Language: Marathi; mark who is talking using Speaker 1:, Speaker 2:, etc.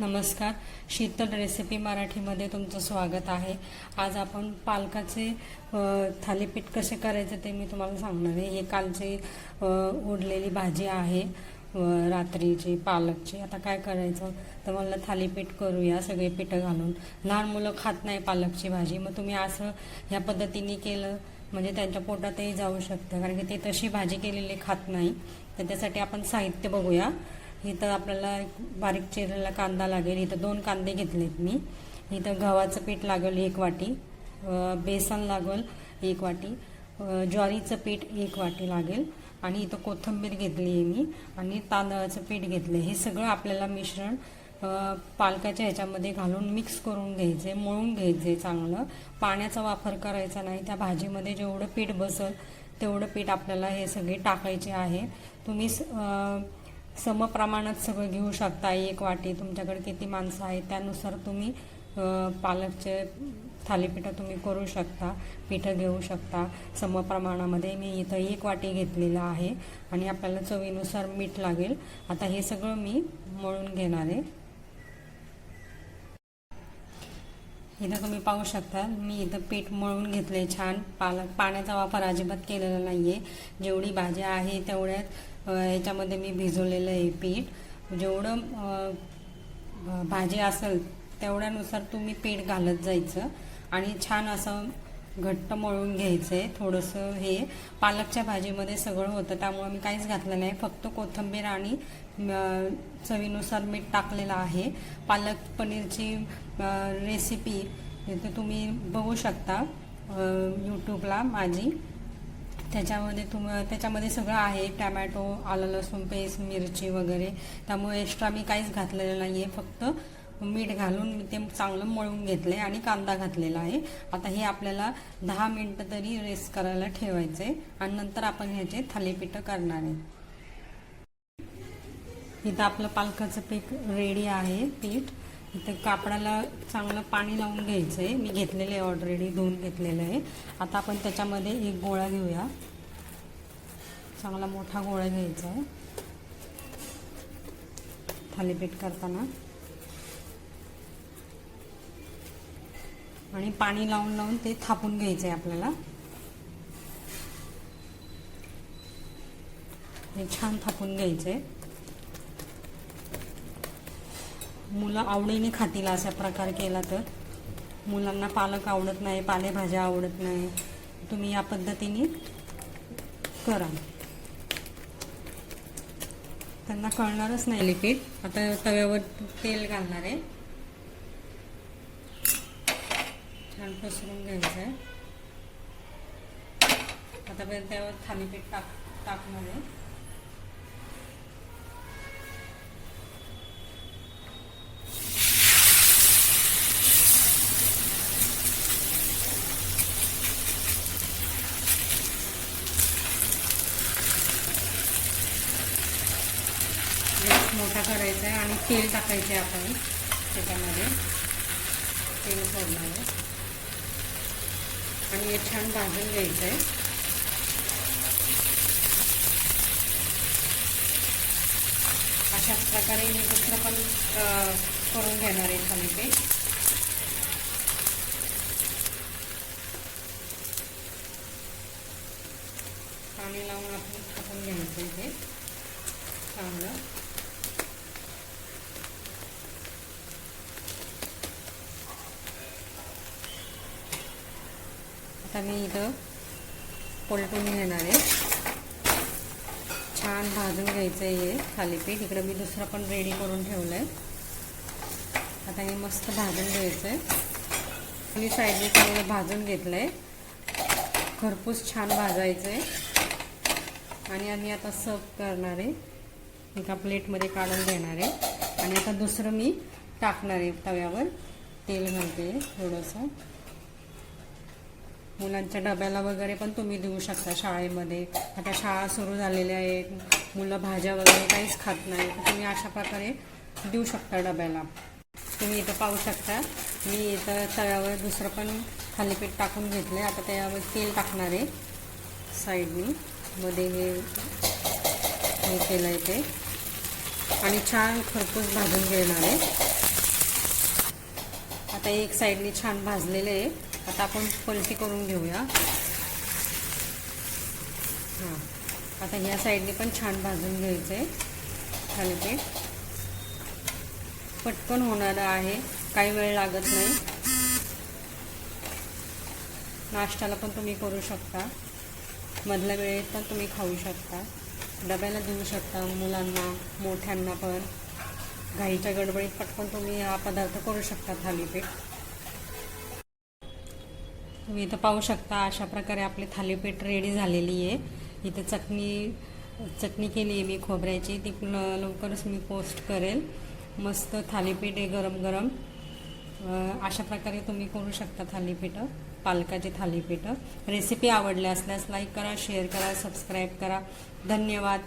Speaker 1: नमस्कार. शीतल रेसिपी मराठीमध्ये तुमचं स्वागत आहे. आज आपण पालकाचे थालीपीठ कसे करायचे ते मी तुम्हाला सांगणार आहे. हे कालची उडलेली भाजी आहे रात्रीची पालकची. आता काय करायचं? तर मला थालीपीठ करूया सगळे पिठं घालून. लहान मुलं खात नाही पालकची भाजी. मग तुम्ही असं ह्या पद्धतीने केलं म्हणजे त्यांच्या पोटातही जाऊ शकतं. कारण की ते तशी भाजी केलेली खात नाही. तर त्यासाठी आपण साहित्य बघूया. इथं आपल्याला एक बारीक चिरलेला कांदा लागेल. इथं दोन कांदे घेतलेत मी. इथं गव्हाचं पीठ लागेल एक वाटी. बेसन लागेल एक वाटी. ज्वारीचं पीठ एक वाटी लागेल. आणि इथं कोथिंबीर घेतली आहे मी. आणि तांदळाचं पीठ घेतलं हे सगळं आपल्याला मिश्रण पालकाच्या ह्याच्यामध्ये घालून मिक्स करून घ्यायचे मळून घ्यायचे चांगलं. पाण्याचा वापर करायचा नाही. त्या भाजीमध्ये जेवढं पीठ बसल तेवढं पीठ आपल्याला हे सगळे टाकायचे आहे. तुम्ही स- समप्रमाणात सगळं घेऊ शकता. एक वाटी तुमच्याकडे किती माणसं आहेत त्यानुसार तुम्ही पालकचे थालीपीठं तुम्ही करू शकता पिठं घेऊ शकता. समप्रमाणामध्ये मी इथं एक वाटी घेतलेलं आहे आणि आपल्याला चवीनुसार मीठ लागेल. आता हे सगळं मी मळून घेणार आहे. इथं तुम्ही पाहू शकता मी इथं पीठ मळून घेतले छान. पालक पाण्याचा वापर अजिबात केलेला नाही आहे जेवढी भाज्या आहे तेवढ्यात याच्यामध्ये मी भिजवलेलं आहे पीठ. जेवढं भाजी असेल तेवढ्यानुसार तुम्ही पीठ घालत जायचं. आणि छान असं घट्ट मळून घ्यायचं आहे थोडंसं हे. पालकच्या भाजीमध्ये सगळं होतं त्यामुळे मी काहीच घातलं नाही. फक्त कोथिंबीर आणि चवीनुसार मीठ टाकलेलं आहे. पालक पनीरची रेसिपी तर तुम्ही बघू शकता यूट्यूबला माझी. त्याच्यामध्ये तुम त्याच्यामध्ये सगळं आहे. टॅमॅटो आलं लसूण पेस्ट मिरची वगैरे. त्यामुळे एक्स्ट्रा मी काहीच घातलेलं नाही आहे फक्त मीठ घालून मी ते चांगलं मळून घेतलं आहे आणि कांदा घातलेला आहे. आता हे आपल्याला दहा मिनटं तरी रेस्ट करायला ठेवायचं आहे आणि नंतर आपण ह्याचे थालीपीठं करणार आहे. इथं आपलं पालकाचं पीठ रेडी आहे पीठ. इथं कापडाला चांगलं पाणी लावून घ्यायचं आहे मी घेतलेलं आहे ऑलरेडी धुवून घेतलेलं आहे. आता आपण त्याच्यामध्ये एक गोळा घेऊया. चांगला मोठा गोळा घ्यायचा आहे. थालीपीठ करताना. आणि पाणी लावून लावून ते थापून घ्यायचं आहे आपल्याला. हे छान थापून घ्यायचं आहे मुलं आवडीने खातील अशा प्रकार केला तर. मुलांना पालक आवडत नाही पालेभाज्या आवडत नाही. तुम्ही या पद्धतीने करा. त्यांना कळणारच नाही. लिपीट आता तव्यावर तेल घालणार आहे. छान पसरून घ्यायचं आहे. आता पर्यंत त्यावर थालीपीठ टाक टाकणार आहे. मोठा करायचा आहे आणि तेल टाकायचं आहे आपण त्याच्यामध्ये. तेल सोडणार आहे. आणि हे छान भाजून घ्यायचं आहे. अशाच प्रकारे मी दुसरं पण करून घेणार आहे थालीपीठ पाणी लावून आपण टाकून घ्यायचं ते. चांगलं. आता मी इथं पलटून घेणार आहे. छान भाजून घ्यायचं आहे थालीपीठ. इकडं मी दुसरं पण रेडी करून ठेवलं आहे आता हे मस्त भाजून घ्यायचं आहे मी साईडने चांगलं भाजून घेतलं आहे खरपूस छान भाजायचं आहे आणि आम्ही आता सर्व करणार आहे. एका प्लेटमध्ये काढून घेणार आहे. आणि आता दुसरं मी टाकणार आहे तव्यावर. तेल घालते थोडंसं. मुलांच्या डब्याला वगैरे पण तुम्ही देऊ शकता शाळेमध्ये. आता शाळा सुरू झालेल्या आहेत. मुलं भाज्या वगैरे काहीच खात नाही. तर तुम्ही अशा प्रकारे देऊ शकता डब्याला. तुम्ही इथं पाहू शकता. मी इथं तव्यावर दुसरं पण थालीपीठ टाकून घेतलं आहे आता त्यावर तेल टाकणार आहे. साईडनी. मध्ये हे हे केलं आहे ते. आणि छान खरपूस भाजून घेणार आहे. आता एक साईडने छान भाजलेलं आहे. आता आपण पलटी करून घेऊया. हां. आता ह्या साईडने पण छान भाजून घ्यायचं आहे थालीपीठ पटकन होणारं आहे. काही वेळ लागत नाही. नाश्त्याला पण तुम्ही करू शकता. मधल्या वेळेत पण तुम्ही खाऊ शकता. डब्याला देऊ शकता मुलांना मोठ्यांना पण. घाईच्या गडबडीत पटकन तुम्ही हा पदार्थ करू शकता थालीपीठ. तुम्ही इथं पाहू शकता अशा प्रकारे आपली थालीपीठ रेडी झालेली आहे. इथं चटणी चटणी केली आहे मी खोबऱ्याची. ती लवकरच मी पोस्ट करेल. मस्त थालीपीठ आहे गरम गरम. अशा प्रकारे तुम्ही करू शकता थालीपीठं पालकाची थालीपीठं. रेसिपी आवडल्या असल्यास लाईक करा शेअर करा सबस्क्राईब करा. धन्यवाद.